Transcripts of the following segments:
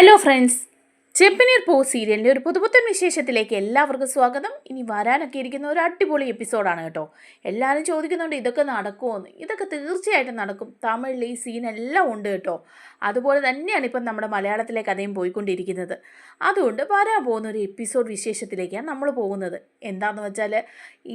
Hello friends ചെപ്പനീർ പോ സീരിയലിന്റെ ഒരു പുതുപുത്തൻ വിശേഷത്തിലേക്ക് എല്ലാവർക്കും സ്വാഗതം. ഇനി വരാനൊക്കെ ഇരിക്കുന്ന ഒരു അടിപൊളി എപ്പിസോഡാണ് കേട്ടോ. എല്ലാവരും ചോദിക്കുന്നുണ്ട് ഇതൊക്കെ നടക്കുമോ എന്ന് ഇതൊക്കെ തീർച്ചയായിട്ടും നടക്കും. തമിഴിൽ ഈ സീനെല്ലാം ഉണ്ട് കേട്ടോ. അതുപോലെ തന്നെയാണ് ഇപ്പം നമ്മുടെ മലയാളത്തിലെ കഥയും പോയിക്കൊണ്ടിരിക്കുന്നത്. അതുകൊണ്ട് വരാൻ പോകുന്ന ഒരു എപ്പിസോഡ് വിശേഷത്തിലേക്കാണ് നമ്മൾ പോകുന്നത്. എന്താണെന്ന് വെച്ചാൽ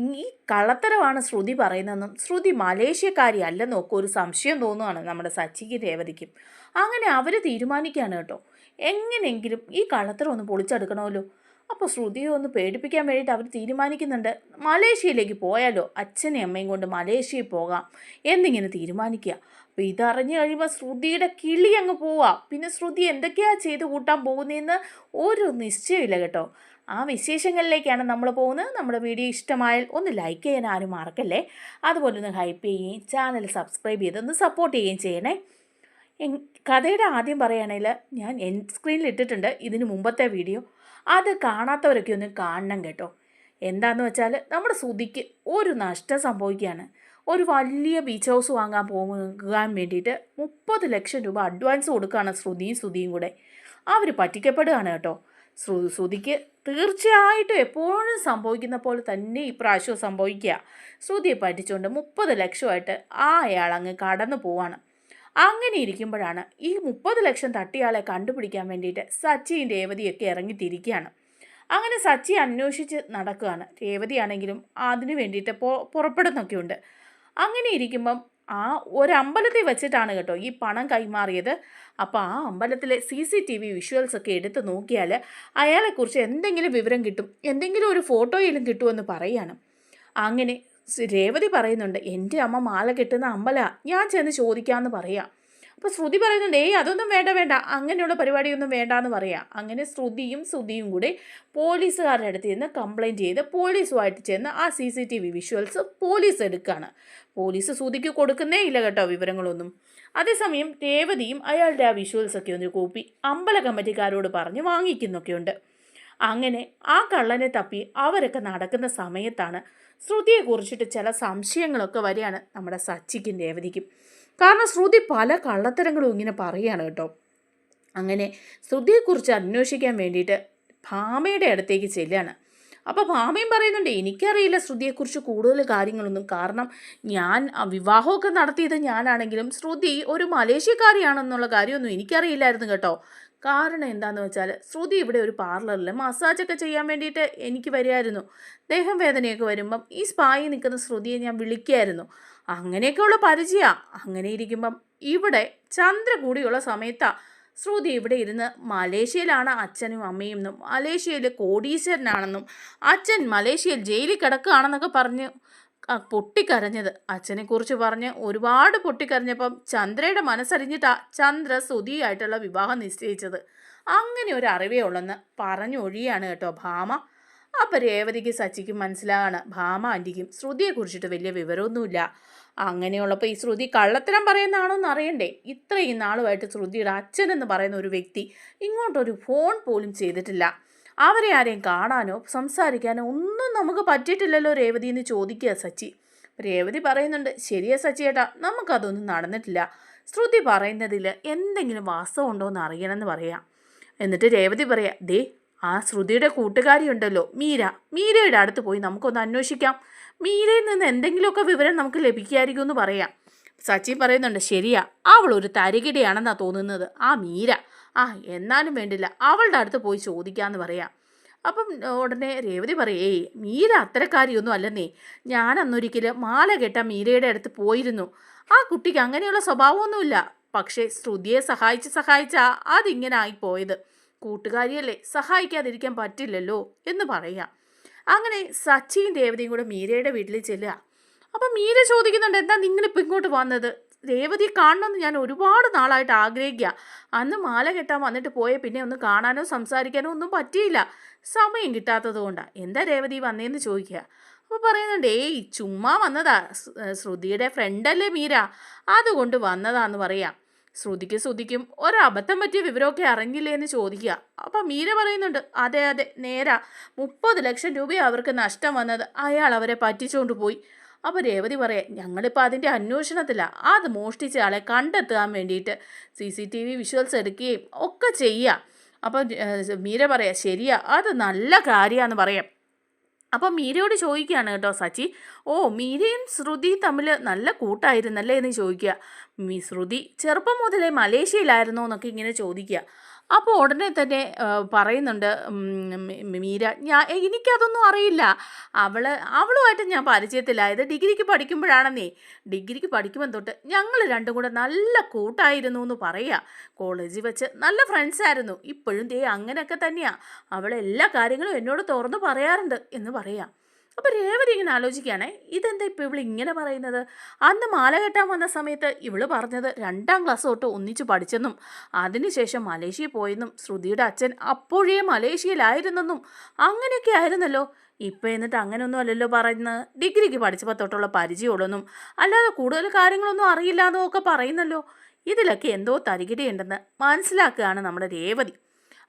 ഈ കള്ളത്തരമാണ് ശ്രുതി പറയുന്നതെന്നും ശ്രുതി മലേഷ്യക്കാരി അല്ലെന്നൊക്കെ ഒരു സംശയം തോന്നുകയാണ് നമ്മുടെ സച്ചിക്ക് രേവതിക്കും. അങ്ങനെ അവർ തീരുമാനിക്കുകയാണ് കേട്ടോ. എങ്ങനെയെങ്കിലും ഈ കള്ളത്തരം ഒന്ന് പൊളിച്ചെടുക്കണമല്ലോ. അപ്പോൾ ശ്രുതിയെ ഒന്ന് പേടിപ്പിക്കാൻ വേണ്ടിയിട്ട് അവർ തീരുമാനിക്കുന്നുണ്ട്. മലേഷ്യയിലേക്ക് പോയാലോ? അച്ഛനെയും അമ്മയും കൊണ്ട് മലേഷ്യയിൽ പോകാം. എന്നിങ്ങനെ തീരുമാനിക്കുക. അപ്പോൾ ഇതറിഞ്ഞു കഴിയുമ്പോൾ ശ്രുതിയുടെ കിളി അങ്ങ് പോവാം. പിന്നെ ശ്രുതി എന്തൊക്കെയാണ് ചെയ്ത് കൂട്ടാൻ പോകുന്നതെന്ന് ഒരു നിശ്ചയമില്ല കേട്ടോ. ആ വിശേഷങ്ങളിലേക്കാണ് നമ്മൾ പോകുന്നത്. നമ്മുടെ വീഡിയോ ഇഷ്ടമായാൽ ഒന്ന് ലൈക്ക് ചെയ്യാൻ ആരും മറക്കല്ലേ? അതുപോലെ ഒന്ന് ഹൈപ്പ് ചെയ്യുകയും ചാനൽ സബ്സ്ക്രൈബ് ചെയ്ത് ഒന്ന് സപ്പോർട്ട് ചെയ്യുകയും ചെയ്യണേ. കഥയുടെ ആദ്യം പറയുകയാണെങ്കിൽ ഞാൻ എൻ സ്ക്രീനിൽ ഇട്ടിട്ടുണ്ട് ഇതിന് മുമ്പത്തെ വീഡിയോ അത് കാണാത്തവരൊക്കെ ഒന്ന് കാണണം കേട്ടോ. എന്താന്ന് വെച്ചാൽ നമ്മുടെ സുതിക്ക് ഒരു നഷ്ടം സംഭവിക്കുകയാണ്. ഒരു വലിയ ബീച്ച് ഹൗസ് വാങ്ങാൻ പോകാൻ വേണ്ടിയിട്ട് മുപ്പത് ലക്ഷം രൂപ അഡ്വാൻസ് കൊടുക്കുകയാണ് ശ്രുതിയും സുതിയും കൂടെ. അവർ പറ്റിക്കപ്പെടുകയാണ് കേട്ടോ. ശ്രു ശ്രുതിക്ക് തീർച്ചയായിട്ടും എപ്പോഴും സംഭവിക്കുന്ന പോലെ തന്നെ ഇപ്രാവശ്യവും സംഭവിക്കുക. ശ്രുതിയെ പറ്റിച്ചുകൊണ്ട് മുപ്പത് ലക്ഷമായിട്ട് ആ അയാൾ അങ്ങ് കടന്നു പോവാണ്. അങ്ങനെ ഇരിക്കുമ്പോഴാണ് ഈ മുപ്പത് ലക്ഷം തട്ടിയാളെ കണ്ടുപിടിക്കാൻ വേണ്ടിയിട്ട് സച്ചിയും രേവതിയൊക്കെ ഇറങ്ങിത്തിരിക്കുകയാണ്. അങ്ങനെ സച്ചി അന്വേഷിച്ച് നടക്കുകയാണ്. രേവതിയാണെങ്കിലും അതിന് വേണ്ടിയിട്ട് പോ പുറപ്പെടുന്നൊക്കെ ഉണ്ട് അങ്ങനെ ഇരിക്കുമ്പം ആ ഒരമ്പലത്തിൽ വെച്ചിട്ടാണ് കേട്ടോ ഈ പണം കൈമാറിയത്. അപ്പോൾ ആ അമ്പലത്തിലെ C C T V visuals ഒക്കെ എടുത്ത് നോക്കിയാൽ അയാളെക്കുറിച്ച് എന്തെങ്കിലും വിവരം കിട്ടും. എന്തെങ്കിലും ഒരു ഫോട്ടോയിലും കിട്ടുമെന്ന് പറയുകയാണ് അങ്ങനെ രേവതി പറയുന്നുണ്ട് എന്റെ അമ്മ മാല കെട്ടുന്ന അമ്പല ഞാൻ ചെന്ന് ചോദിക്കാമെന്ന് പറയാം. അപ്പോൾ ശ്രുതി പറയുന്നുണ്ട് ഏയ് അതൊന്നും വേണ്ട വേണ്ട അങ്ങനെയുള്ള പരിപാടിയൊന്നും വേണ്ടാന്ന് പറയാം. അങ്ങനെ ശ്രുതിയും ശ്രുതിയും കൂടി പോലീസുകാരുടെ അടുത്ത് ചെന്ന് കംപ്ലയിന്റ് ചെയ്ത് പോലീസുമായിട്ട് ചെന്ന് ആ C C T V visuals police എടുക്കുകയാണ് പോലീസ് ശ്രുതിക്ക് കൊടുക്കുന്നേ ഇല്ല കേട്ടോ വിവരങ്ങളൊന്നും. അതേസമയം രേവതിയും അയാളുടെ ആ വിഷ്വൽസൊക്കെ ഒന്ന് കൂപ്പി അമ്പല കമ്മിറ്റിക്കാരോട് പറഞ്ഞ് വാങ്ങിക്കുന്നൊക്കെയുണ്ട്. അങ്ങനെ ആ കള്ളനെ തപ്പി അവരൊക്കെ നടക്കുന്ന സമയത്താണ് ശ്രുതിയെ കുറിച്ചിട്ട് ചില സംശയങ്ങളൊക്കെ വരികയാണ് നമ്മുടെ സച്ചിക്കും രേവതിക്കും. കാരണം ശ്രുതി പല കള്ളത്തരങ്ങളും ഇങ്ങനെ പറയുകയാണ് കേട്ടോ. അങ്ങനെ ശ്രുതിയെക്കുറിച്ച് അന്വേഷിക്കാൻ വേണ്ടിയിട്ട് ഭാമയുടെ അടുത്തേക്ക് ചെല്ലുകയാണ്. അപ്പോൾ ഭാമയും പറയുന്നുണ്ട് എനിക്കറിയില്ല ശ്രുതിയെക്കുറിച്ച് കൂടുതൽ കാര്യങ്ങളൊന്നും. കാരണം ഞാൻ വിവാഹമൊക്കെ നടത്തിയത് ഞാനാണെങ്കിലും ശ്രുതി ഒരു മലേഷ്യക്കാരിയാണെന്നുള്ള കാര്യമൊന്നും എനിക്കറിയില്ലായിരുന്നു കേട്ടോ. കാരണം എന്താണെന്ന് വെച്ചാൽ ശ്രുതി ഇവിടെ ഒരു പാർലറിൽ മസാജൊക്കെ ചെയ്യാൻ വേണ്ടിയിട്ട് എനിക്ക് വരികയായിരുന്നു. ദേഹം വേദനയൊക്കെ വരുമ്പം ഈ സ്പായി നിൽക്കുന്ന ശ്രുതിയെ ഞാൻ വിളിക്കുമായിരുന്നു അങ്ങനെയൊക്കെയുള്ള പരിചയമാണ് അങ്ങനെ ഇരിക്കുമ്പം ഇവിടെ ചന്ദ്ര കൂടിയുള്ള സമയത്താണ് ശ്രുതി ഇവിടെ ഇരുന്ന് മലേഷ്യയിലാണ് അച്ഛനും അമ്മയും എന്നും മലേഷ്യയിൽ കോടീശ്വരനാണെന്നും അച്ഛൻ മലേഷ്യയിൽ ജയിലിൽ കിടക്കുകയാണെന്നൊക്കെ പറഞ്ഞ് പൊട്ടിക്കരഞ്ഞത്. അച്ഛനെക്കുറിച്ച് പറഞ്ഞ് ഒരുപാട് പൊട്ടിക്കരഞ്ഞപ്പം ചന്ദ്രയുടെ മനസ്സറിഞ്ഞിട്ടാ ചന്ദ്ര സുധിയായിട്ടുള്ള വിവാഹം നിശ്ചയിച്ചത്. അങ്ങനെ ഒരു അറിവേ ഉള്ളെന്ന് പറഞ്ഞൊഴിയാണ് കേട്ടോ ഭാമ. അപ്പം രേവതിക്ക് സച്ചിക്കും മനസ്സിലാകാണ്. ഭാമ ആന്റിക്കും ശ്രുതിയെ കുറിച്ചിട്ട് വലിയ വിവരമൊന്നുമില്ല. അങ്ങനെയുള്ളപ്പോൾ ഈ ശ്രുതി കള്ളത്തരം പറയുന്നതാണോന്ന് അറിയണ്ടേ ഇത്രയും നാളുമായിട്ട് ശ്രുതിയുടെ അച്ഛൻ എന്ന് പറയുന്ന ഒരു വ്യക്തി ഇങ്ങോട്ടൊരു ഫോൺ പോലും ചെയ്തിട്ടില്ല. അവരെ ആരെയും കാണാനോ സംസാരിക്കാനോ ഒന്നും നമുക്ക് പറ്റിയിട്ടില്ലല്ലോ രേവതി എന്ന് ചോദിക്കുക സച്ചി. രേവതി പറയുന്നുണ്ട് ശരിയാ സച്ചി ചേട്ടാ നമുക്കതൊന്നും നടന്നിട്ടില്ല. ശ്രുതി പറയുന്നതിൽ എന്തെങ്കിലും വാസ്തവമുണ്ടോ എന്ന് അറിയണമെന്ന് പറയാം. എന്നിട്ട് രേവതി പറയാം ദേ ആ ശ്രുതിയുടെ കൂട്ടുകാരി ഉണ്ടല്ലോ മീര. മീരയുടെ അടുത്ത് പോയി നമുക്കൊന്ന് അന്വേഷിക്കാം. മീരയിൽ നിന്ന് എന്തെങ്കിലുമൊക്കെ വിവരം നമുക്ക് ലഭിക്കുമായിരിക്കും എന്ന് പറയാം. സച്ചി പറയുന്നുണ്ട് ശരിയാ അവൾ ഒരു തരികിടയാണെന്നാണ് തോന്നുന്നത്. ആ മീര ആ എന്നാലും വേണ്ടില്ല. അവളുടെ അടുത്ത് പോയി ചോദിക്കാമെന്ന് പറയാം. അപ്പം ഉടനെ രേവതി പറയും മീര അത്തരക്കാരിയൊന്നും അല്ലെന്നേ. ഞാൻ അന്നൊരിക്കൽ മാല കെട്ട മീരയുടെ അടുത്ത് പോയിരുന്നു. ആ കുട്ടിക്ക് അങ്ങനെയുള്ള സ്വഭാവമൊന്നുമില്ല. പക്ഷേ ശ്രുതിയെ സഹായിച്ച് സഹായിച്ചാ അതിങ്ങനെ ആയിപ്പോയത്. കൂട്ടുകാരിയല്ലേ സഹായിക്കാതിരിക്കാൻ പറ്റില്ലല്ലോ എന്ന് പറയാം. അങ്ങനെ സച്ചിയും രേവതിയും കൂടെ മീരയുടെ വീട്ടിൽ ചെല്ലുക. അപ്പം മീര ചോദിക്കുന്നുണ്ട് എന്താ നിങ്ങളിപ്പോൾ ഇങ്ങോട്ട് വന്നത്? രേവതിയെ കാണണമെന്ന് ഞാൻ ഒരുപാട് നാളായിട്ട് ആഗ്രഹിക്കുക. അന്ന് മാല കെട്ടാൻ വന്നിട്ട് പോയ പിന്നെ ഒന്ന് കാണാനോ സംസാരിക്കാനോ ഒന്നും പറ്റിയില്ല. സമയം കിട്ടാത്തത് കൊണ്ടാണ് എന്താ രേവതി വന്നേന്ന് ചോദിക്കുക. അപ്പോൾ പറയുന്നുണ്ട് ഏയ് ചുമ്മാ വന്നതാ. ശ്രുതിയുടെ ഫ്രണ്ടല്ലേ മീര. അതുകൊണ്ട് വന്നതാന്ന് പറയാം. ശ്രുതിക്ക് ശ്രുതിക്കും ഒരബദ്ധം പറ്റിയ വിവരമൊക്കെ അറിഞ്ഞില്ലേ എന്ന് ചോദിക്കുക. അപ്പം മീര പറയുന്നുണ്ട് അതെ അതെ നേരാ. മുപ്പത് ലക്ഷം രൂപയാണ് അവർക്ക് നഷ്ടം വന്നത്. അയാൾ അവരെ പറ്റിച്ചുകൊണ്ട് പോയി. അപ്പോൾ രേവതി പറയാം ഞങ്ങളിപ്പോൾ അതിന്റെ അന്വേഷണത്തിലാണ് അത് മോഷ്ടിച്ച ആളെ കണ്ടെത്താൻ വേണ്ടിയിട്ട് C C T V visuals എടുക്കുകയും ഒക്കെ ചെയ്യുക അപ്പോൾ മീര പറയാം ശരിയാ അത് നല്ല കാര്യമാണെന്ന് പറയാം. അപ്പോൾ മീരയോട് ചോദിക്കുകയാണ് കേട്ടോ സച്ചി ഓ മീരയും ശ്രുതി തമ്മിൽ നല്ല കൂട്ടായിരുന്നല്ലേ? എന്ന് ചോദിക്കുക. ശ്രുതി ചെറുപ്പം മുതലേ മലേഷ്യയിലായിരുന്നോ? എന്നൊക്കെ ഇങ്ങനെ ചോദിക്കുക. അപ്പോൾ ഉടനെ തന്നെ പറയുന്നുണ്ട് മീര ഞാൻ എനിക്കതൊന്നും അറിയില്ല. അവൾ അവളുമായിട്ട് ഞാൻ പരിചയത്തിലായത് ഡിഗ്രിക്ക് പഠിക്കുമ്പോഴാണെന്നേ. ഡിഗ്രിക്ക് പഠിക്കുമ്പോൾ തൊട്ട് ഞങ്ങൾ രണ്ടും കൂടെ നല്ല കൂട്ടായിരുന്നു എന്ന് പറയുക കോളേജിൽ വെച്ച് നല്ല ഫ്രണ്ട്സ് ആയിരുന്നു. ഇപ്പോഴും ദേ അങ്ങനെയൊക്കെ തന്നെയാണ് അവൾ എല്ലാ കാര്യങ്ങളും എന്നോട് തുറന്ന് പറയാറുണ്ട് എന്ന് പറയാം. അപ്പോൾ രേവതി ഇങ്ങനെ ആലോചിക്കുകയാണേ ഇതെന്താ ഇപ്പോൾ ഇവൾ ഇങ്ങനെ പറയുന്നത്? അന്ന് മാല കെട്ടാൻ വന്ന സമയത്ത് ഇവൾ പറഞ്ഞത് രണ്ടാം ക്ലാസ് തൊട്ട് ഒന്നിച്ച് പഠിച്ചെന്നും അതിനുശേഷം മലേഷ്യയിൽ പോയെന്നും ശ്രുതിയുടെ അച്ഛൻ അപ്പോഴേ മലേഷ്യയിലായിരുന്നെന്നും അങ്ങനെയൊക്കെ ആയിരുന്നല്ലോ. ഇപ്പം എന്നിട്ട് അങ്ങനെയൊന്നും അല്ലല്ലോ പറയുന്നത്. ഡിഗ്രിക്ക് പഠിച്ചപ്പോൾ തൊട്ടുള്ള പരിചയമുള്ളൊന്നും അല്ലാതെ കൂടുതൽ കാര്യങ്ങളൊന്നും അറിയില്ല എന്നൊക്കെ പറയുന്നല്ലോ. ഇതിലൊക്കെ എന്തോ തരികിടയുണ്ടെന്ന് മനസ്സിലാക്കുകയാണ് നമ്മുടെ രേവതി.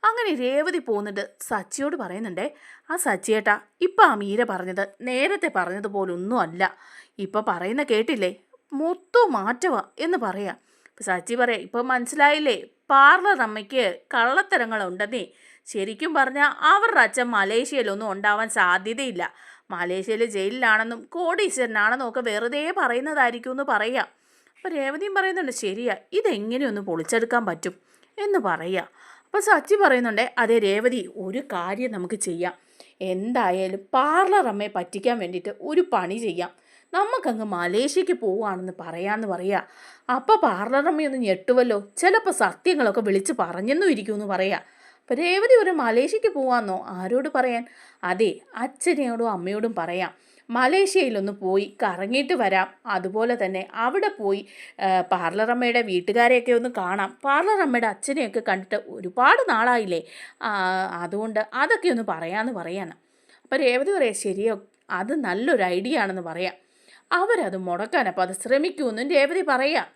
അങ്ങനെ രേവതി പോകുന്നുണ്ട് സച്ചിയോട് പറയുന്നുണ്ടേ ആ സച്ചിയേട്ടാ ഇപ്പം ആ മീര പറഞ്ഞത് നേരത്തെ പറഞ്ഞതുപോലൊന്നും അല്ല ഇപ്പം പറയുന്ന കേട്ടില്ലേ? മൊത്തം മാറ്റവാ എന്ന് പറയാം. സച്ചി പറയാം ഇപ്പം മനസ്സിലായില്ലേ? പാർലർ അമ്മയ്ക്ക് കള്ളത്തരങ്ങളുണ്ടെന്നേ. ശരിക്കും പറഞ്ഞാൽ അവരുടെ അച്ഛൻ മലേഷ്യയിലൊന്നും ഉണ്ടാവാൻ സാധ്യതയില്ല. മലേഷ്യയിൽ ജയിലിലാണെന്നും കോടീശ്വരനാണെന്നും ഒക്കെ വെറുതെ പറയുന്നതായിരിക്കും എന്ന് പറയാം. അപ്പോൾ രേവതിയും പറയുന്നുണ്ട് ശരിയാ ഇതെങ്ങനെയൊന്ന് പൊളിച്ചെടുക്കാൻ പറ്റും? എന്ന് പറയാം. അപ്പോൾ സച്ചി പറയുന്നുണ്ട് അതെ രേവതി ഒരു കാര്യം നമുക്ക് ചെയ്യാം. എന്തായാലും പാർലർ അമ്മയെ പറ്റിക്കാൻ വേണ്ടിയിട്ട് ഒരു പണി ചെയ്യാം. നമുക്കങ്ങ് മലേഷ്യക്ക് പോവുകയാണെന്ന് പറയാമെന്ന് പറയാ. അപ്പോൾ പാർലർ അമ്മയൊന്ന് ഞെട്ടുവല്ലോ. ചിലപ്പോൾ സത്യങ്ങളൊക്കെ വിളിച്ച് പറഞ്ഞെന്നും ഇരിക്കുമെന്ന് പറയാം. അപ്പോൾ രേവതി ഒരു മലേഷ്യക്ക് പോവാന്നോ? ആരോട് പറയാൻ? അതെ അച്ഛനോടും അമ്മയോടും പറയാം. മലേഷ്യയിലൊന്ന് പോയി കറങ്ങിയിട്ട് വരാം. അതുപോലെ തന്നെ അവിടെ പോയി പാർലറമ്മയുടെ വീട്ടുകാരെയൊക്കെ ഒന്ന് കാണാം. പാർലറമ്മയുടെ അച്ഛനെയൊക്കെ കണ്ടിട്ട് ഒരുപാട് നാളായില്ലേ? അതുകൊണ്ട് അതൊക്കെ ഒന്ന് പറയാമെന്ന് പറയാണ് അപ്പോൾ രേവതി പറയാം ശരിയോ അത് നല്ലൊരു ഐഡിയ ആണെന്ന് പറയാം. അവരത് മുടക്കാൻ അപ്പോൾ അത് ശ്രമിക്കുമെന്നും രേവതി പറയാം.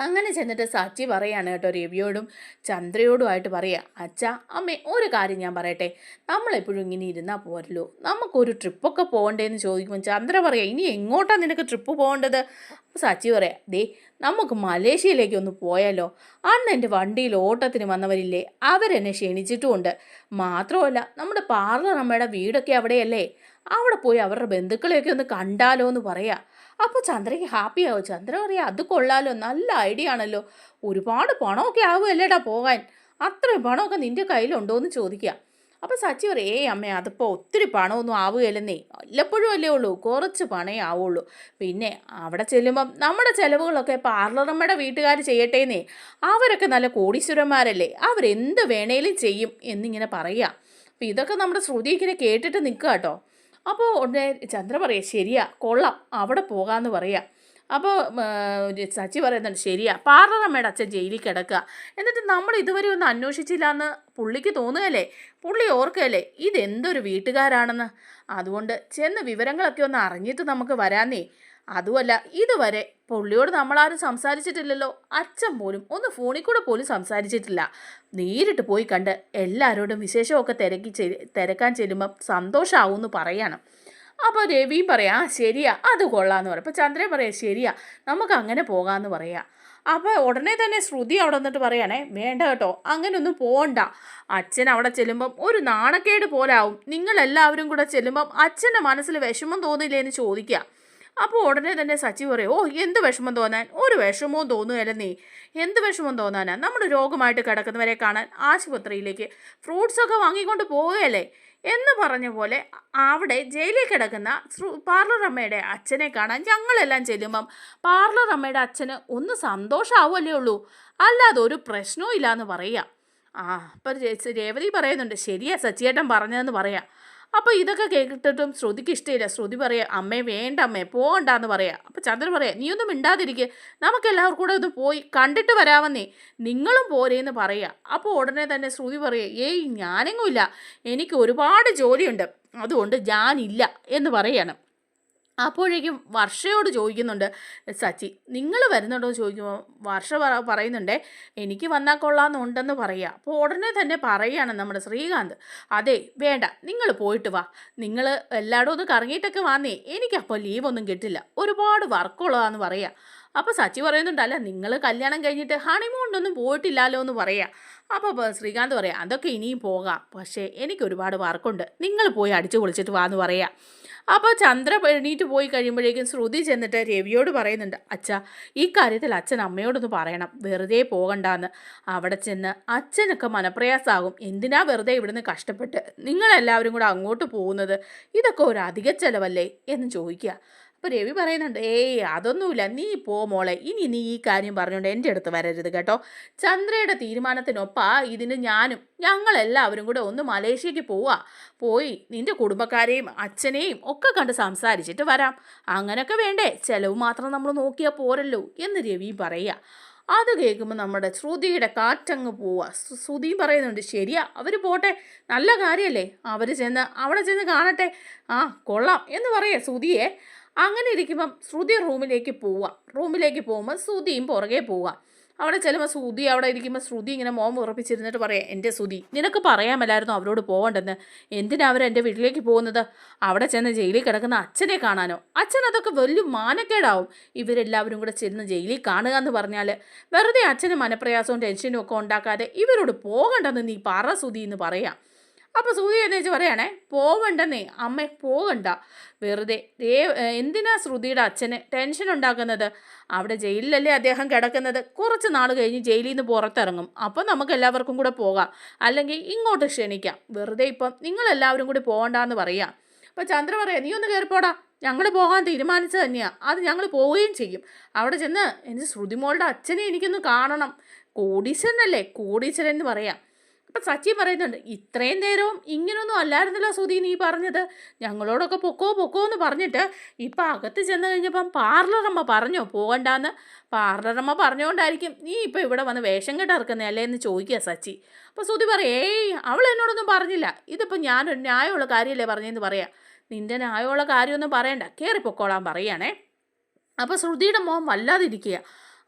അങ്ങനെ ചെന്നിട്ട് സച്ചി പറയാണ് കേട്ടോ രവിയോടും ചന്ദ്രയോടുമായിട്ട് പറയുക അച്ഛ അമ്മേ ഒരു കാര്യം ഞാൻ പറയട്ടെ നമ്മളെപ്പോഴും ഇങ്ങനെ ഇരുന്നാൽ പോരല്ലോ നമുക്കൊരു ട്രിപ്പൊക്കെ പോകണ്ടേന്ന് ചോദിക്കുമ്പോൾ ചന്ദ്ര പറയാം ഇനി എങ്ങോട്ടാണ് നിനക്ക് ട്രിപ്പ് പോകേണ്ടത്? അപ്പോൾ സച്ചി പറയാം ദേ നമുക്ക് മലേഷ്യയിലേക്ക് ഒന്ന് പോയാലോ അന്ന് എന്റെ വണ്ടിയിൽ ഓട്ടത്തിന് വന്നവരില്ലേ അവരെന്നെ ക്ഷണിച്ചിട്ടുമുണ്ട് മാത്രമല്ല നമ്മുടെ പാർലർ അമ്മയുടെ വീടൊക്കെ അവിടെയല്ലേ അവിടെ പോയി അവരുടെ ബന്ധുക്കളെയൊക്കെ ഒന്ന് കണ്ടാലോ എന്ന് പറയാം അപ്പോൾ ചന്ദ്രയ്ക്ക് ഹാപ്പി ആവും. ചന്ദ്ര പറയാം അത് കൊള്ളാലോ നല്ല ഐഡിയ ആണല്ലോ. ഒരുപാട് പണമൊക്കെ ആവുമല്ലേടാ പോകാൻ. അത്രയും പണമൊക്കെ നിന്റെ കയ്യിലുണ്ടോ എന്ന് ചോദിക്കുക അപ്പോൾ സച്ചി പറയും ഏയ് അമ്മ അതിപ്പോൾ ഒത്തിരി പണമൊന്നും ആവുകയല്ലെന്നേ. വല്ലപ്പോഴും അല്ലേ ഉള്ളൂ കുറച്ച് പണേ ആവുള്ളൂ. പിന്നെ അവിടെ ചെല്ലുമ്പം നമ്മുടെ ചിലവുകളൊക്കെ പാർലറമ്മയുടെ വീട്ടുകാർ ചെയ്യട്ടേന്നേ. അവരൊക്കെ നല്ല കോടീശ്വരന്മാരല്ലേ. അവരെന്ത് വേണേലും ചെയ്യും എന്നിങ്ങനെ പറയുക അപ്പോൾ ഇതൊക്കെ നമ്മുടെ ശ്രുതി ഇങ്ങനെ കേട്ടിട്ട് നിൽക്കുക കേട്ടോ അപ്പോൾ ഉടനെ ചന്ദ്ര പറയാം ശരിയാ കൊള്ളാം അവിടെ പോകാമെന്ന് പറയാം. അപ്പോൾ സച്ചി പറയുന്നുണ്ട് ശരിയാ പാർലറമ്മയുടെ അച്ഛൻ ജയിലിൽ കിടക്കുക എന്നിട്ട് നമ്മൾ ഇതുവരെ ഒന്നും അന്വേഷിച്ചില്ല എന്ന് പുള്ളിക്ക് തോന്നുകയല്ലേ? പുള്ളി ഓർക്കുകയല്ലേ ഇതെന്തൊരു വീട്ടുകാരാണെന്ന്? അതുകൊണ്ട് ചെന്ന് വിവരങ്ങളൊക്കെ ഒന്ന് അറിഞ്ഞിട്ട് നമുക്ക് വരാന്നേ. അതുമല്ല ഇതുവരെ പുള്ളിയോട് നമ്മളാരും സംസാരിച്ചിട്ടില്ലല്ലോ. അച്ഛൻ പോലും ഒന്ന് ഫോണിൽ കൂടെ പോലും സംസാരിച്ചിട്ടില്ല. നേരിട്ട് പോയി കണ്ട് എല്ലാവരോടും വിശേഷമൊക്കെ തിരക്കി തിരക്കാൻ ചെല്ലുമ്പം സന്തോഷമാവും പറയാണ്. അപ്പോൾ രവിയും പറയാം ആ ശരിയാ അത് കൊള്ളാന്ന് പറയും. അപ്പോൾ ചന്ദ്രൻ പറയാം ശരിയാ നമുക്ക് അങ്ങനെ പോകാമെന്ന് പറയാം. അപ്പോൾ ഉടനെ തന്നെ ശ്രുതി അവിടെ വന്നിട്ട് പറയണേ വേണ്ട കേട്ടോ അങ്ങനെയൊന്നും പോകണ്ട അച്ഛൻ അവിടെ ചെല്ലുമ്പം ഒരു നാണക്കേട് പോലാവും നിങ്ങളെല്ലാവരും കൂടെ ചെല്ലുമ്പം അച്ഛന്റെ മനസ്സിൽ വിഷമം തോന്നില്ലേ എന്ന് ചോദിക്കുക അപ്പോൾ ഉടനെ തന്നെ സച്ചി പറയും ഓ എന്ത് വിഷമം തോന്നാൻ? ഒരു വിഷമവും തോന്നുകയല്ല നീ. എന്ത് വിഷമം തോന്നാനാ? നമ്മൾ രോഗമായിട്ട് കിടക്കുന്നവരെ കാണാൻ ആശുപത്രിയിലേക്ക് ഫ്രൂട്ട്സൊക്കെ വാങ്ങിക്കൊണ്ട് പോവുകയല്ലേ? എന്ന് പറഞ്ഞ പോലെ അവിടെ ജയിലിൽ കിടക്കുന്ന പാർലർ അമ്മയുടെ അച്ഛനെ കാണാൻ ഞങ്ങളെല്ലാം ചെല്ലുമ്പം പാർലർ അമ്മയുടെ അച്ഛന് ഒന്ന് സന്തോഷമാവുമല്ലേ ഉള്ളൂ. അല്ലാതെ ഒരു പ്രശ്നവും ഇല്ല എന്ന് പറയാം. ആ അപ്പം രേവതി പറയുന്നുണ്ട് ശരിയാ സച്ചിയേട്ടൻ പറഞ്ഞതെന്ന് പറയാം. അപ്പോൾ ഇതൊക്കെ കേട്ടിട്ടും ശ്രുതിക്ക് ഇഷ്ടമില്ല ശ്രുതി പറയാം അമ്മേ വേണ്ട അമ്മേ പോകണ്ടെന്ന് പറയാം. അപ്പോൾ ചന്ദ്രൻ പറയാം നീ ഒന്നും മിണ്ടാതിരിക്കുക നമുക്ക് എല്ലാവർക്കും കൂടെ ഒന്ന് പോയി കണ്ടിട്ട് വരാമെന്നേ. നിങ്ങളും പോരേന്ന് പറയാം. അപ്പോൾ ഉടനെ തന്നെ ശ്രുതി പറയുക ഏയ് ഞാനെങ്ങുമില്ല എനിക്ക് ഒരുപാട് ജോലിയുണ്ട്. അതുകൊണ്ട് ഞാനില്ല എന്ന് പറയാണ്. അപ്പോഴേക്കും വർഷയോട് ചോദിക്കുന്നുണ്ട് സച്ചി നിങ്ങൾ വരുന്നുണ്ടോ? എന്ന് ചോദിക്കുമ്പോൾ വർഷ പറ- പറയുന്നുണ്ടേ എനിക്ക് വന്നാൽ കൊള്ളാമെന്നുണ്ടെന്ന് പറയുക അപ്പോൾ ഉടനെ തന്നെ പറയുകയാണ് നമ്മുടെ ശ്രീകാന്ത് അതെ വേണ്ട നിങ്ങൾ പോയിട്ട് വാ. നിങ്ങൾ എല്ലായിടും ഒന്ന് കറങ്ങിയിട്ടൊക്കെ വന്നേ. എനിക്കപ്പോൾ ലീവൊന്നും കിട്ടില്ല. ഒരുപാട് വർക്കുള്ളതാന്ന് പറയുക അപ്പോൾ സച്ചി പറയുന്നുണ്ട് അല്ല നിങ്ങൾ കല്യാണം കഴിഞ്ഞിട്ട് ഹണിമൂണിനൊന്നും പോയിട്ടില്ലല്ലോ എന്ന് പറയാം. അപ്പോൾ ശ്രീകാന്ത് പറയാം അതൊക്കെ ഇനിയും പോകാം. പക്ഷേ എനിക്ക് ഒരുപാട് വർക്കുണ്ട്. നിങ്ങൾ പോയി അടിച്ചു പൊളിച്ചിട്ട് വാന്ന് പറയാം. അപ്പോൾ ചന്ദ്ര എണീറ്റ് പോയി കഴിയുമ്പോഴേക്കും ശ്രുതി ചെന്നിട്ട് രവിയോട് പറയുന്നുണ്ട് അച്ഛ ഈ കാര്യത്തിൽ അച്ഛൻ അമ്മയോടൊന്ന് പറയണം. വെറുതെ പോകണ്ടാന്ന്. അവിടെ ചെന്ന് അച്ഛനൊക്കെ മനപ്രയാസാകും. എന്തിനാ വെറുതെ ഇവിടുന്ന് കഷ്ടപ്പെട്ട്? നിങ്ങളെല്ലാവരും കൂടെ അങ്ങോട്ട് പോകുന്നത് ഇതൊക്കെ ഒരു അധിക ചെലവല്ലേ? എന്ന് ചോദിക്കുക അപ്പോൾ രവി പറയുന്നുണ്ട് ഏയ് അതൊന്നുമില്ല. നീ പോ മോളെ. ഇനി നീ ഈ കാര്യം പറഞ്ഞുകൊണ്ട് എന്റെ അടുത്ത് വരരുത് കേട്ടോ. ചന്ദ്രയുടെ തീരുമാനത്തിനൊപ്പാ ഇതിന് ഞാനും ഞങ്ങളെല്ലാവരും കൂടെ ഒന്ന് മലേഷ്യക്ക് പോവാ. പോയി നിന്റെ കുടുംബക്കാരെയും അച്ഛനെയും ഒക്കെ കണ്ട് സംസാരിച്ചിട്ട് വരാം. അങ്ങനെയൊക്കെ വേണ്ടേ. ചിലവ് മാത്രം നമ്മൾ നോക്കിയാൽ പോരല്ലോ എന്ന് രവി പറയുക അത് കേൾക്കുമ്പോൾ നമ്മുടെ ശ്രുതിയുടെ കാറ്റങ്ങ് പോവുക ശ്രുതി പറയുന്നുണ്ട് ശരിയാ അവർ പോട്ടെ. നല്ല കാര്യമല്ലേ അവർ ചെന്ന് അവിടെ ചെന്ന് കാണട്ടെ. ആ കൊള്ളാം എന്ന് പറയുക ശ്രുതിയെ. അങ്ങനെ ഇരിക്കുമ്പം ശ്രുതി റൂമിലേക്ക് പോവുക. റൂമിലേക്ക് പോകുമ്പോൾ ശ്രുതിയും പുറകെ പോവുക. അവിടെ ചെല്ലുമ്പോൾ ശ്രുതി അവിടെ ഇരിക്കുമ്പോൾ ശ്രുതി ഇങ്ങനെ മോം ഉറപ്പിച്ചിരുന്നിട്ട് പറയാം എന്റെ ശ്രുതി നിനക്ക് പറയാമല്ലായിരുന്നു അവരോട് പോകണ്ടെന്ന് എന്തിനാ അവർ എന്റെ വീട്ടിലേക്ക് പോകുന്നത്? അവിടെ ചെന്ന് ജയിലിൽ കിടക്കുന്ന അച്ഛനെ കാണാനോ? അച്ഛൻ അതൊക്കെ വലിയ മാനക്കേടാവും. ഇവരെല്ലാവരും കൂടെ ചെന്ന് ജയിലിൽ കാണുക എന്ന് പറഞ്ഞാൽ വെറുതെ അച്ഛന് മനപ്രയാസവും ടെൻഷനും ഒക്കെ ഉണ്ടാക്കാതെ ഇവരോട് പോകണ്ടെന്ന് നീ പറ ശ്രുതി എന്ന് പറയാം. അപ്പോൾ സൂര്യ എന്ന് വെച്ച് പറയണേ പോവണ്ടെന്നേ അമ്മ പോകണ്ട വെറുതെ ദേ എന്തിനാ ശ്രുതിയുടെ അച്ഛന് ടെൻഷൻ ഉണ്ടാക്കുന്നത്? അവിടെ ജയിലിലല്ലേ അദ്ദേഹം കിടക്കുന്നത്? കുറച്ച് നാൾ കഴിഞ്ഞ് ജയിലിൽ നിന്ന് പുറത്തിറങ്ങും. അപ്പം നമുക്ക് എല്ലാവർക്കും കൂടെ പോകാം. അല്ലെങ്കിൽ ഇങ്ങോട്ട് ക്ഷണിക്കാം. വെറുതെ ഇപ്പം നിങ്ങളെല്ലാവരും കൂടി പോകണ്ടെന്ന് പറയാം. അപ്പം ചന്ദ്ര പറയാം നീ ഒന്ന് കയറിപ്പോടാ. ഞങ്ങൾ പോകാൻ തീരുമാനിച്ചത് തന്നെയാണ് അത് ഞങ്ങൾ പോവുകയും ചെയ്യും. അവിടെ ചെന്ന് എന്റെ ശ്രുതിമോളുടെ അച്ഛനെ എനിക്കൊന്ന് കാണണം. കോടീശ്വരനല്ലേ? കോടീശ്വരൻ എന്ന് പറയാം. അപ്പം സച്ചി പറയുന്നുണ്ട് ഇത്രയും നേരവും ഇങ്ങനൊന്നും അല്ലായിരുന്നല്ലോ സുധി നീ പറഞ്ഞത്. ഞങ്ങളോടൊക്കെ പൊക്കോ പൊക്കോ എന്ന് പറഞ്ഞിട്ട് ഇപ്പം അകത്ത് ചെന്ന് കഴിഞ്ഞപ്പം പാർലറമ്മ പറഞ്ഞോ? പോകണ്ടാന്ന്. പാർലറമ്മ പറഞ്ഞുകൊണ്ടായിരിക്കും നീ ഇപ്പം ഇവിടെ വന്ന് വേഷം കെട്ട് ഇറക്കുന്നേ അല്ലേ എന്ന് ചോദിക്കുക സച്ചി. അപ്പോൾ സുധി പറയും ഏയ് അവൾ എന്നോടൊന്നും പറഞ്ഞില്ല. ഇതിപ്പോൾ ഞാനൊരു ന്യായമുള്ള കാര്യമല്ലേ പറഞ്ഞതെന്ന് പറയാം. നിന്റെ ന്യായമുള്ള കാര്യമൊന്നും പറയണ്ട. കയറി പൊക്കോളാൻ പറയുകയാണേ അപ്പോൾ ശ്രുതിയുടെ മോൻ വല്ലാതിരിക്കുക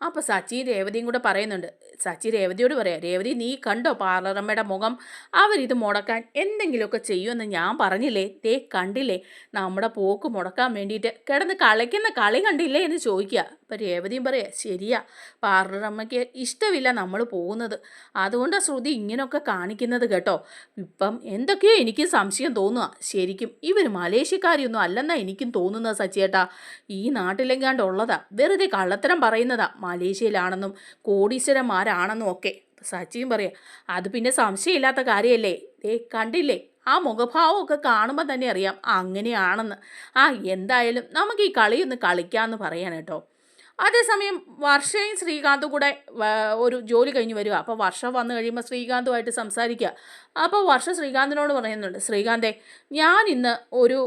അപ്പോൾ സച്ചി രേവതിയും കൂടെ പറയുന്നുണ്ട് സച്ചി രേവതിയോട് പറയാം രേവതി നീ കണ്ടോ പാർലറമ്മയുടെ മുഖം? അവരിത് മുടക്കാൻ എന്തെങ്കിലുമൊക്കെ ചെയ്യുമെന്ന് ഞാൻ പറഞ്ഞില്ലേ? തേ കണ്ടില്ലേ? നമ്മുടെ പോക്ക് മുടക്കാൻ വേണ്ടിയിട്ട് കിടന്ന് കളിക്കുന്ന കളി കണ്ടില്ലേ എന്ന് ചോദിക്കുക. അപ്പം രേവതിയും പറയാം ശരിയാ പാർലറമ്മയ്ക്ക് ഇഷ്ടമില്ല നമ്മൾ പോകുന്നത്. അതുകൊണ്ടാണ് ശ്രുതി ഇങ്ങനെയൊക്കെ കാണിക്കുന്നത് കേട്ടോ. ഇപ്പം എന്തൊക്കെയോ എനിക്ക് സംശയം തോന്നുക ശരിക്കും ഇവർ മലേഷ്യക്കാരിയൊന്നും അല്ലെന്നാണ് എനിക്കും തോന്നുന്നത് സച്ചിയേട്ടാ ഈ നാട്ടിലെങ്ങാണ്ടുള്ളതാ വെറുതെ കള്ളത്തരം പറയുന്നതാ. മലേഷ്യയിലാണെന്നും കോടീശ്വരന്മാരാണെന്നും ഒക്കെ. സച്ചിയും പറയാം അത് പിന്നെ സംശയമില്ലാത്ത കാര്യമല്ലേ? ഏ കണ്ടില്ലേ? ആ മുഖഭാവമൊക്കെ കാണുമ്പോൾ തന്നെ അറിയാം അങ്ങനെയാണെന്ന്. ആ എന്തായാലും നമുക്ക് ഈ കളിയൊന്ന് കളിക്കാമെന്ന് പറയാൻ കേട്ടോ അതേസമയം വർഷയും ശ്രീകാന്തും കൂടെ ഒരു ജോലി കഴിഞ്ഞ് വരിക. അപ്പോൾ വർഷ വന്നു കഴിയുമ്പോൾ ശ്രീകാന്തുമായിട്ട് സംസാരിക്കുക. അപ്പോൾ വർഷ ശ്രീകാന്തിനോട് പറയുന്നുണ്ട് ശ്രീകാന്തേ ഞാൻ ഇന്ന് ഒരു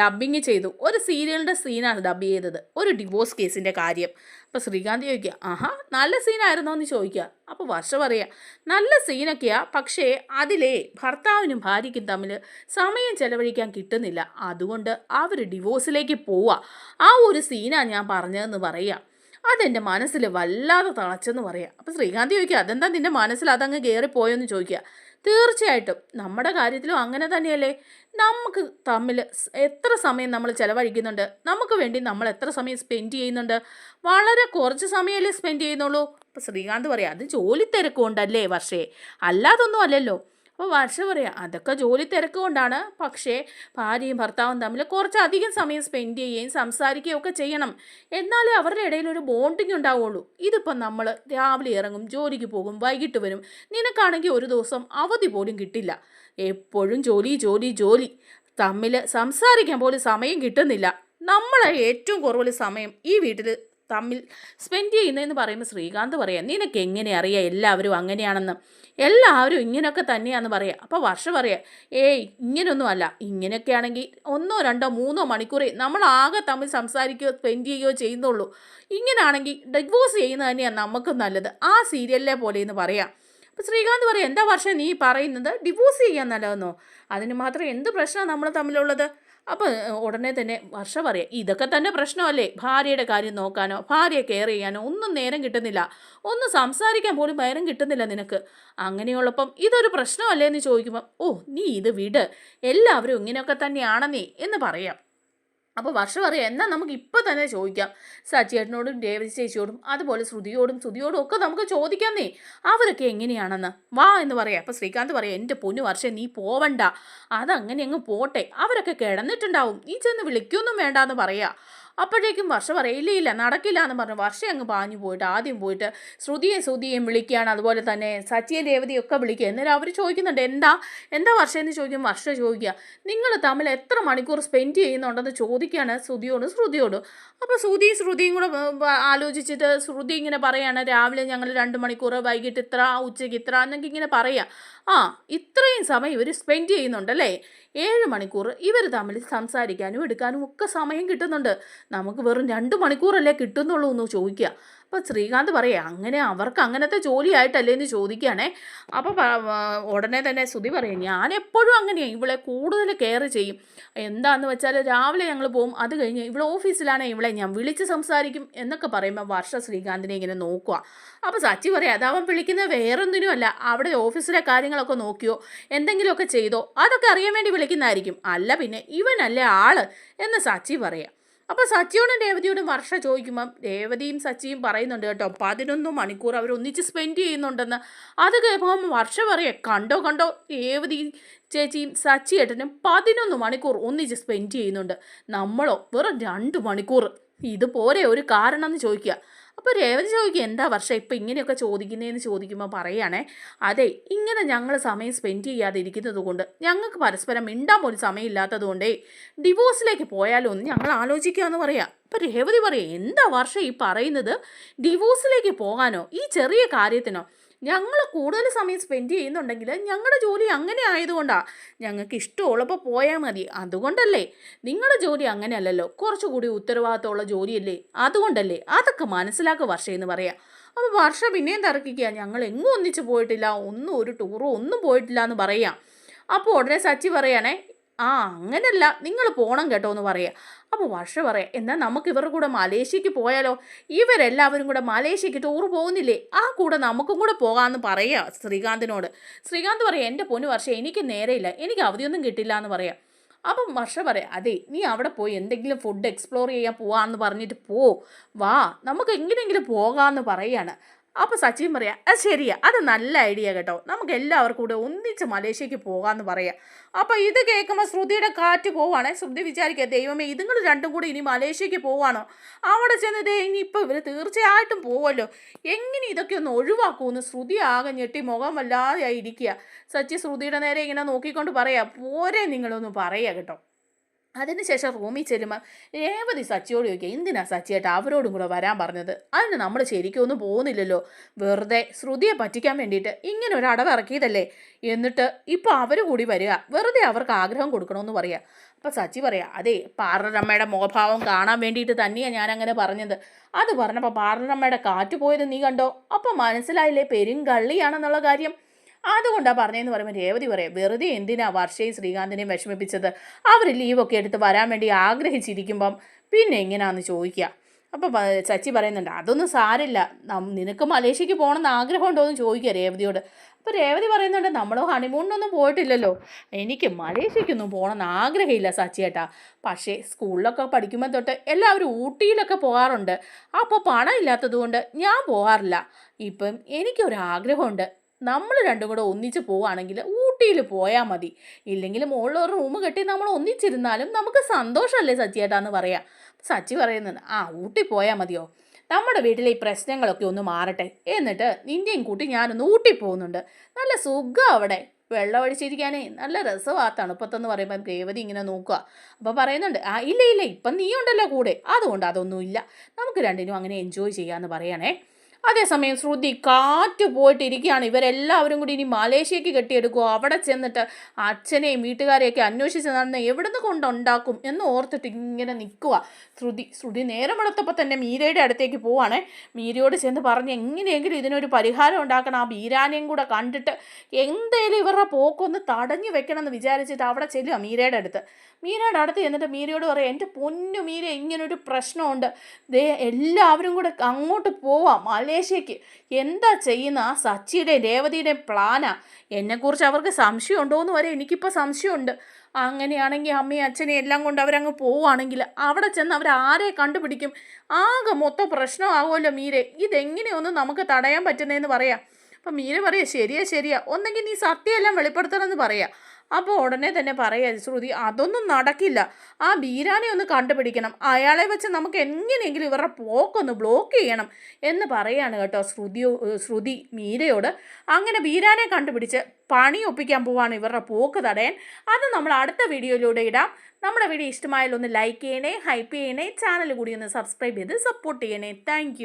ഡബ്ബിങ് ചെയ്തു. ഒരു സീരിയലിന്റെ സീനാണ് ഡബ്ബ് ചെയ്തത്. ഒരു ഡിവോഴ്സ് കേസിന്റെ കാര്യം. അപ്പോൾ ശ്രീകാന്ത് ചോദിക്കുക ആഹാ നല്ല സീനായിരുന്നോ? എന്ന് ചോദിക്കുക. അപ്പോൾ വർഷ പറയുക നല്ല സീനൊക്കെയാ പക്ഷേ അതിലേ ഭർത്താവിനും ഭാര്യയ്ക്കും തമ്മിൽ സമയം ചെലവഴിക്കാൻ കിട്ടുന്നില്ല. അതുകൊണ്ട് അവർ ഡിവോഴ്സിലേക്ക് പോവുക ആ ഒരു സീനാണ് ഞാൻ പറഞ്ഞതെന്ന് പറയുക അതെന്റെ മനസ്സിൽ വല്ലാതെ തളച്ചെന്ന് പറയാം. അപ്പോൾ ശ്രീകാന്ത് ചോദിക്കുക അതെന്താ നിന്റെ മനസ്സിൽ അതങ്ങ് കയറിപ്പോയെന്ന് ചോദിക്കുക. തീർച്ചയായിട്ടും. നമ്മുടെ കാര്യത്തിലും അങ്ങനെ തന്നെയല്ലേ? നമുക്ക് തമ്മിൽ എത്ര സമയം നമ്മൾ ചിലവഴിക്കുന്നുണ്ട്? നമുക്ക് വേണ്ടി നമ്മൾ എത്ര സമയം സ്പെൻഡ് ചെയ്യുന്നുണ്ട്? വളരെ കുറച്ച് സമയമല്ലേ സ്പെൻഡ് ചെയ്യുന്നുള്ളൂ. അപ്പോൾ ശ്രീകാന്ത് പറയാം അത് ജോലി തിരക്കുകൊണ്ടല്ലേ പക്ഷേ അല്ലാതൊന്നും അല്ലല്ലോ. അപ്പോൾ വർഷ പറയാം അതൊക്കെ ജോലി തിരക്ക് കൊണ്ടാണ് പക്ഷേ ഭാര്യയും ഭർത്താവും തമ്മിൽ കുറച്ചധികം സമയം സ്പെൻഡ് ചെയ്യുകയും സംസാരിക്കുകയും ഒക്കെ ചെയ്യണം. എന്നാലേ അവരുടെ ഇടയിൽ ഒരു ബോണ്ടിങ് ഉണ്ടാവുള്ളൂ. ഇതിപ്പം നമ്മൾ രാവിലെ ഇറങ്ങും ജോലിക്ക് പോകും വൈകിട്ട് വരും. നിനക്കാണെങ്കിൽ ഒരു ദിവസം അവധി പോലും കിട്ടില്ല. എപ്പോഴും ജോലി ജോലി ജോലി. തമ്മിൽ സംസാരിക്കാൻ പോലും സമയം കിട്ടുന്നില്ല. നമ്മളെ ഏറ്റവും കുറവുള്ള സമയം ഈ വീട്ടിൽ തമ്മിൽ സ്പെൻഡ് ചെയ്യുന്നതെന്ന് പറയുമ്പോൾ ശ്രീകാന്ത് പറയാം നിനക്ക് എങ്ങനെ അറിയാം? എല്ലാവരും അങ്ങനെയാണെന്ന്. എല്ലാവരും ഇങ്ങനെയൊക്കെ തന്നെയാണെന്ന് പറയാം. അപ്പോൾ വർഷ പറയാം ഏയ് ഇങ്ങനെയൊന്നും അല്ല. ഇങ്ങനെയൊക്കെ ആണെങ്കിൽ ഒന്നോ രണ്ടോ മൂന്നോ മണിക്കൂറേ നമ്മൾ ആകെ തമ്മിൽ സംസാരിക്കുകയോ സ്പെൻഡ് ചെയ്യുകയോ ചെയ്യുന്നുള്ളൂ. ഇങ്ങനെയാണെങ്കിൽ ഡിവോഴ്സ് ചെയ്യുന്നത് തന്നെയാണ് നമുക്കും നല്ലത്. ആ സീരിയലിലെ പോലെ എന്ന് പറയാം. അപ്പോൾ ശ്രീകാന്ത് പറയും എന്താ വർഷം നീ പറയുന്നത്? ഡിവോഴ്സ് ചെയ്യാൻ നല്ലതെന്നോ? അതിന് മാത്രം എന്ത് പ്രശ്നമാണ് നമ്മൾ തമ്മിലുള്ളത്? അപ്പോൾ ഉടനെ തന്നെ വർഷ പറയാം ഇതൊക്കെ തന്നെ പ്രശ്നമല്ലേ? ഭാര്യയുടെ കാര്യം നോക്കാനോ ഭാര്യയെ കെയർ ചെയ്യാനോ ഒന്നും നേരം കിട്ടുന്നില്ല. ഒന്ന് സംസാരിക്കാൻ പോലും നേരം കിട്ടുന്നില്ല നിനക്ക്. അങ്ങനെയുള്ളപ്പം ഇതൊരു പ്രശ്നമല്ലേ എന്ന് ചോദിക്കുമ്പം ഓ നീ ഇത് വിട്. എല്ലാവരും ഇങ്ങനെയൊക്കെ തന്നെയാണെന്നേ എന്ന് പറയാം. അപ്പോൾ വർഷം പറയാം എന്നാൽ നമുക്ക് ഇപ്പം തന്നെ ചോദിക്കാം. സച്ചിയേട്ടനോടും രേവതി ചേച്ചിയോടും അതുപോലെ ശ്രുതിയോടും ശ്രുതിയോടും ഒക്കെ നമുക്ക് ചോദിക്കാന്നേ. അവരൊക്കെ എങ്ങനെയാണെന്ന്? വാ എന്ന് പറയാം. അപ്പോൾ ശ്രീകാന്ത് പറയാം എന്റെ പൊന്നു വർഷം നീ പോവണ്ട. അതങ്ങനെ അങ്ങ് പോട്ടെ. അവരൊക്കെ കിടന്നിട്ടുണ്ടാവും. നീ ചെന്ന് വിളിക്കൊന്നും വേണ്ട എന്ന് പറയാ. അപ്പോഴേക്കും വർഷ പറയില്ല ഇല്ല നടക്കില്ല എന്ന് പറഞ്ഞു. വർഷ അങ്ങ് പാഞ്ഞു പോയിട്ട് ആദ്യം പോയിട്ട് ശ്രുതിയെ ശ്രുതിയെയും വിളിക്കുകയാണ്. അതുപോലെ തന്നെ സച്ചിയെ രേവതിയും ഒക്കെ വിളിക്കുക. എന്നാലും അവർ ചോദിക്കുന്നുണ്ട് എന്താ എന്താ വർഷ എന്ന് ചോദിക്കും വർഷ ചോദിക്കുക നിങ്ങൾ തമ്മിൽ എത്ര മണിക്കൂർ സ്പെൻഡ് ചെയ്യുന്നുണ്ടെന്ന് ചോദിക്കുകയാണ് ശ്രുതിയോട് ശ്രുതിയോട്. അപ്പോൾ ശ്രുതി ശ്രുതിയും കൂടെ ആലോചിച്ചിട്ട് ശ്രുതി ഇങ്ങനെ പറയാണ് രാവിലെ ഞങ്ങൾ രണ്ട് മണിക്കൂർ വൈകിട്ട് ഇത്ര ഉച്ചയ്ക്ക് ഇത്ര എന്നൊക്കെ ഇങ്ങനെ പറയുക ആ ഇത്രയും സമയം ഇവർ സ്പെൻഡ് ചെയ്യുന്നുണ്ടല്ലേ ഏഴ് മണിക്കൂർ ഇവർ തമ്മിൽ സംസാരിക്കാനും എടുക്കാനും ഒക്കെ സമയം കിട്ടുന്നുണ്ട്. നമുക്ക് വെറും രണ്ട് മണിക്കൂറല്ലേ കിട്ടുന്നുള്ളൂ എന്ന് ചോദിക്കുക. അപ്പോൾ ശ്രീകാന്ത് പറയാം അങ്ങനെ അവർക്ക് അങ്ങനത്തെ ജോലിയായിട്ടല്ലേ എന്ന് ചോദിക്കുകയാണേ. അപ്പോൾ ഉടനെ തന്നെ ശ്രുതി പറയും ഞാൻ എപ്പോഴും അങ്ങനെയാണ് ഇവളെ കൂടുതൽ കെയർ ചെയ്യും. എന്താന്ന് വെച്ചാൽ രാവിലെ ഞങ്ങൾ പോകും അത് കഴിഞ്ഞ് ഇവിടെ ഓഫീസിലാണ് ഇവളെ ഞാൻ വിളിച്ച് സംസാരിക്കും എന്നൊക്കെ പറയുമ്പോൾ വർഷ ശ്രീകാന്തിനെ ഇങ്ങനെ നോക്കുക അപ്പോൾ സച്ചി പറയാം അതവൻ വിളിക്കുന്നത് വേറൊന്നിനും അല്ല അവിടെ ഓഫീസിലെ കാര്യങ്ങളൊക്കെ നോക്കിയോ എന്തെങ്കിലുമൊക്കെ ചെയ്തോ അതൊക്കെ അറിയാൻ വേണ്ടി വിളിക്കുന്നതായിരിക്കും. അല്ല പിന്നെ ഇവനല്ലേ ആൾ എന്ന് സച്ചി പറയാം. അപ്പോൾ സച്ചിയോടും രേവതിയോടും വർഷ ചോദിക്കുമ്പം രേവതിയും സച്ചിയും പറയുന്നുണ്ട് കേട്ടോ പതിനൊന്ന് മണിക്കൂർ അവർ ഒന്നിച്ച് സ്പെൻഡ് ചെയ്യുന്നുണ്ടെന്ന്. അത് കേൾക്കുമ്പം വർഷ പറയേ കണ്ടോ കണ്ടോ രേവതി ചേച്ചിയും സച്ചിയേട്ടനും പതിനൊന്ന് മണിക്കൂർ ഒന്നിച്ച് സ്പെൻഡ് ചെയ്യുന്നുണ്ട്. നമ്മളോ വെറും രണ്ട് മണിക്കൂർ. ഇതുപോലെ ഒരു കാരണം എന്ന് ചോദിക്കുക. അപ്പോൾ രേവതി ചോദിക്കും എന്താ വർഷം ഇപ്പം ഇങ്ങനെയൊക്കെ ചോദിക്കുന്നതെന്ന് ചോദിക്കുമ്പോൾ പറയുകയാണേ അതെ ഇങ്ങനെ ഞങ്ങൾ സമയം സ്പെൻഡ് ചെയ്യാതെ ഇരിക്കുന്നത് കൊണ്ട് ഞങ്ങൾക്ക് പരസ്പരം മിണ്ടാൻ പോലും സമയമില്ലാത്തത് കൊണ്ടേ ഡിവോഴ്സിലേക്ക് പോയാലോ എന്ന് ഞങ്ങൾ ആലോചിക്കുക എന്ന് പറയാം. ഇപ്പം രേവതി പറയാം എന്താ വർഷം ഈ പറയുന്നത്? ഡിവോഴ്സിലേക്ക് പോകാനോ? ഈ ചെറിയ കാര്യത്തിനോ? ഞങ്ങൾ കൂടുതൽ സമയം സ്പെൻഡ് ചെയ്യുന്നുണ്ടെങ്കിൽ ഞങ്ങളുടെ ജോലി അങ്ങനെ ആയതുകൊണ്ടാണ് ഞങ്ങൾക്ക് ഇഷ്ടമുള്ളപ്പോൾ പോയാൽ മതി. അതുകൊണ്ടല്ലേ. നിങ്ങളുടെ ജോലി അങ്ങനെയല്ലല്ലോ. കുറച്ചുകൂടി ഉത്തരവാദിത്തമുള്ള ജോലിയല്ലേ. അതുകൊണ്ടല്ലേ. അതൊക്കെ മനസ്സിലാക്കുക വർഷ എന്ന് പറയാം. അപ്പോൾ വർഷ പിന്നെയും തർക്കിക്കുക ഞങ്ങൾ എങ്ങും ഒന്നിച്ച് പോയിട്ടില്ല. ഒന്നും ഒരു ടൂറോ ഒന്നും പോയിട്ടില്ല എന്ന് പറയാം. അപ്പോൾ ഉടനെ സച്ചി പറയാണേ ആ അങ്ങനല്ല. നിങ്ങൾ പോകണം കേട്ടോ എന്ന് പറയുക അപ്പോൾ വർഷ പറയാം എന്നാൽ നമുക്ക് ഇവരുടെ കൂടെ മലേഷ്യക്ക് പോയാലോ? ഇവരെല്ലാവരും കൂടെ മലേഷ്യക്ക് ടൂർ പോകുന്നില്ലേ? ആ കൂടെ നമുക്കും കൂടെ പോകാമെന്ന് പറയുക ശ്രീകാന്തിനോട്. ശ്രീകാന്ത് പറയാം എന്റെ പൊന്നു വർഷം എനിക്ക് നേരെയില്ല. എനിക്ക് അവധിയൊന്നും കിട്ടില്ല എന്ന് പറയാം. അപ്പം വർഷ പറയാം അതെ നീ അവിടെ പോയി എന്തെങ്കിലും ഫുഡ് എക്സ്പ്ലോർ ചെയ്യാൻ പോവാന്ന് പറഞ്ഞിട്ട് പോ. വാ നമുക്ക് എങ്ങനെയെങ്കിലും പോകാമെന്ന് പറയാണ്. അപ്പോൾ സച്ചിൻ പറയാ അത് ശരിയാ അത് നല്ല ഐഡിയ കേട്ടോ. നമുക്ക് എല്ലാവർക്കും കൂടെ ഒന്നിച്ച് മലേഷ്യക്ക് പോകാമെന്ന് പറയാം. അപ്പോൾ ഇത് കേൾക്കുമ്പോൾ ശ്രുതിയുടെ കാറ്റ് പോവാണേ. ശ്രുതി വിചാരിക്കുക ദൈവമേ ഇതുങ്ങൾ രണ്ടും കൂടി ഇനി മലേഷ്യക്ക് പോവാണോ? അവിടെ ചെന്ന് ദേ ഇപ്പൊ ഇവർ തീർച്ചയായിട്ടും പോവല്ലോ. എങ്ങനെ ഇതൊക്കെ ഒന്ന് ഒഴിവാക്കുമെന്ന് ശ്രുതി ആകെ ഞെട്ടി മുഖം വല്ലാതെയായി ഇരിക്കുക സച്ചി ശ്രുതിയുടെ നേരെ ഇങ്ങനെ നോക്കിക്കൊണ്ട് പറയാ പോരെ നിങ്ങളൊന്ന് പറയാ കേട്ടോ. അതിനുശേഷം റൂമിൽ ചെല്ലുമ്പോൾ രേവതി സച്ചിയോട് ചോദിക്കുക എന്തിനാ സച്ചിയേട്ടാ അവരോടും കൂടെ വരാൻ പറഞ്ഞത്? അതിന് നമ്മൾ ശരിക്കും ഒന്നും പോകുന്നില്ലല്ലോ വെറുതെ ശ്രുതിയെ പറ്റിക്കാൻ വേണ്ടിയിട്ട് ഇങ്ങനെ ഒരു അടവ് ഇറക്കിയതല്ലേ? എന്നിട്ട് ഇപ്പോൾ അവർ കൂടി വരിക. വെറുതെ അവർക്ക് ആഗ്രഹം കൊടുക്കണമെന്ന് പറയാം. അപ്പോൾ സച്ചി പറയാം അതെ പാർലറമ്മയുടെ മുഖഭാവം കാണാൻ വേണ്ടിയിട്ട് തന്നെയാണ് ഞാൻ അങ്ങനെ പറഞ്ഞത്. അത് പറഞ്ഞപ്പോൾ പാർലറമ്മയുടെ കാറ്റ് പോയത് നീ കണ്ടോ? അപ്പോൾ മനസ്സിലായില്ലേ പെരും കള്ളിയാണെന്നുള്ള കാര്യം? അതുകൊണ്ടാണ് പറഞ്ഞതെന്ന് പറയുമ്പോൾ രേവതി പറയാം വെറുതെ എന്തിനാ വർഷയും ശ്രീകാന്തിനെയും വിഷമിപ്പിച്ചത്? അവർ ലീവൊക്കെ എടുത്ത് വരാൻ വേണ്ടി ആഗ്രഹിച്ചിരിക്കുമ്പം പിന്നെ എങ്ങനെയാണെന്ന് ചോദിക്കുക അപ്പോൾ ചച്ചി പറയുന്നുണ്ട് അതൊന്നും സാരില്ല നിനക്ക് മലേഷ്യക്ക് പോകണമെന്ന് ആഗ്രഹമുണ്ടോ എന്ന് ചോദിക്കുക രേവതിയോട്. അപ്പോൾ രേവതി പറയുന്നുണ്ട് നമ്മൾ ഹണിമൂണിനൊന്നും പോയിട്ടില്ലല്ലോ. എനിക്ക് മലേഷ്യക്കൊന്നും പോകണമെന്ന് ആഗ്രഹമില്ല സച്ചിയേട്ടാ. പക്ഷേ സ്കൂളിലൊക്കെ പഠിക്കുമ്പോൾ തൊട്ട് എല്ലാവരും ഊട്ടിയിലൊക്കെ പോകാറുണ്ട്. അപ്പോൾ പണം ഇല്ലാത്തത് കൊണ്ട് ഞാൻ പോകാറില്ല. ഇപ്പം എനിക്കൊരാഗ്രഹമുണ്ട്. നമ്മൾ രണ്ടും കൂടെ ഒന്നിച്ച് പോവുകയാണെങ്കിൽ ഊട്ടിയിൽ പോയാൽ മതി. ഇല്ലെങ്കിൽ മുകളിൽ ഒരു റൂം കെട്ടി നമ്മൾ ഒന്നിച്ചിരുന്നാലും നമുക്ക് സന്തോഷമല്ലേ സച്ചിയേട്ടാന്ന് പറയാം. സച്ചി പറയുന്നുണ്ട് ആ ഊട്ടി പോയാൽ മതിയോ? നമ്മുടെ വീട്ടിലെ ഈ പ്രശ്നങ്ങളൊക്കെ ഒന്ന് മാറട്ടെ. എന്നിട്ട് നിന്റെയും കൂട്ടി ഞാനൊന്ന് ഊട്ടി പോകുന്നുണ്ട്. നല്ല സുഖം അവിടെ. വെള്ളം ഒഴിച്ചിരിക്കാനേ നല്ല രസമാണ് തണുപ്പത്തെന്ന് പറയുമ്പോൾ രേവതി ഇങ്ങനെ നോക്കുക. അപ്പോൾ പറയുന്നുണ്ട് ആ ഇല്ല ഇല്ല ഇപ്പം നീ ഉണ്ടല്ലോ കൂടെ. അതുകൊണ്ട് അതൊന്നുമില്ല. നമുക്ക് രണ്ടിനും അങ്ങനെ എൻജോയ് ചെയ്യാമെന്ന് പറയണേ. അതേസമയം ശ്രുതി കാറ്റ് പോയിട്ടിരിക്കുകയാണ്. ഇവരെല്ലാവരും കൂടി ഇനി മലേഷ്യക്ക് കെട്ടിയെടുക്കുക അവിടെ ചെന്നിട്ട് അച്ഛനെയും വീട്ടുകാരെയൊക്കെ അന്വേഷിച്ച് നടന്ന് എവിടുന്ന് കൊണ്ടുണ്ടാക്കും എന്ന് ഓർത്തിട്ട് ഇങ്ങനെ നിൽക്കുക ശ്രുതി ശ്രുതി നേരം വെളുത്തപ്പോൾ തന്നെ മീരയുടെ അടുത്തേക്ക് പോവാണ്. മീരയോട് ചെന്ന് പറഞ്ഞ് എങ്ങനെയെങ്കിലും ഇതിനൊരു പരിഹാരം ഉണ്ടാക്കണം. ആ ബീരാനെയും കൂടെ കണ്ടിട്ട് എന്തേലും ഇവരുടെ പോക്കൊന്ന് തടഞ്ഞു വെക്കണം എന്ന് വിചാരിച്ചിട്ട് അവിടെ ചെല്ലുക മീരയുടെ അടുത്ത്. മീരയുടെ അടുത്ത് ചെന്നിട്ട് മീരയോട് പറയാം എന്റെ പൊന്നു മീര ഇങ്ങനൊരു പ്രശ്നമുണ്ട്. ദേ എല്ലാവരും കൂടെ അങ്ങോട്ട് പോവാം. മലേഷ്യക്ക് എന്താ ചെയ്യുന്ന ആ സച്ചിയുടെയും രേവതിയുടെയും പ്ലാനാ എന്നെക്കുറിച്ച് അവർക്ക് സംശയം ഉണ്ടോ എന്ന് വരെ എനിക്കിപ്പോൾ സംശയമുണ്ട്. അങ്ങനെയാണെങ്കിൽ അമ്മയും അച്ഛനെയും എല്ലാം കൊണ്ട് അവരങ്ങ് പോവുകയാണെങ്കിൽ അവിടെ ചെന്ന് അവർ ആരെ കണ്ടുപിടിക്കും? ആകെ മൊത്തം പ്രശ്നമാകുമല്ലോ മീരെ. ഇതെങ്ങനെയൊന്നും നമുക്ക് തടയാൻ പറ്റുന്നതെന്ന് പറയാം. അപ്പം മീര പറയാം ശരിയാ ശരിയാ. ഒന്നെങ്കിൽ നീ സത്യമെല്ലാം വെളിപ്പെടുത്തണമെന്ന് പറയാ. അപ്പോൾ ഉടനെ തന്നെ പറയാ ശ്രുതി അതൊന്നും നടക്കില്ല. ആ ബീരാനെ ഒന്ന് കണ്ടുപിടിക്കണം. അയാളെ വെച്ച് നമുക്ക് എങ്ങനെയെങ്കിലും ഇവരുടെ പോക്കൊന്ന് ബ്ലോക്ക് ചെയ്യണം എന്ന് പറയാണ് കേട്ടോ ശ്രുതി ശ്രുതി മീരയോട്. അങ്ങനെ ബീരാനെ കണ്ടുപിടിച്ച് പണി ഒപ്പിക്കാൻ പോവാണ് ഇവരുടെ പോക്ക് തടയാൻ. അത് നമ്മൾ അടുത്ത വീഡിയോയിലൂടെ ഇടാം. നമ്മുടെ വീഡിയോ ഇഷ്ടമായാലൊന്ന് ലൈക്ക് ചെയ്യണേ ഹൈപ്പ് ചെയ്യണേ ചാനൽ കൂടി ഒന്ന് സബ്സ്ക്രൈബ് ചെയ്ത് സപ്പോർട്ട് ചെയ്യണേ. താങ്ക്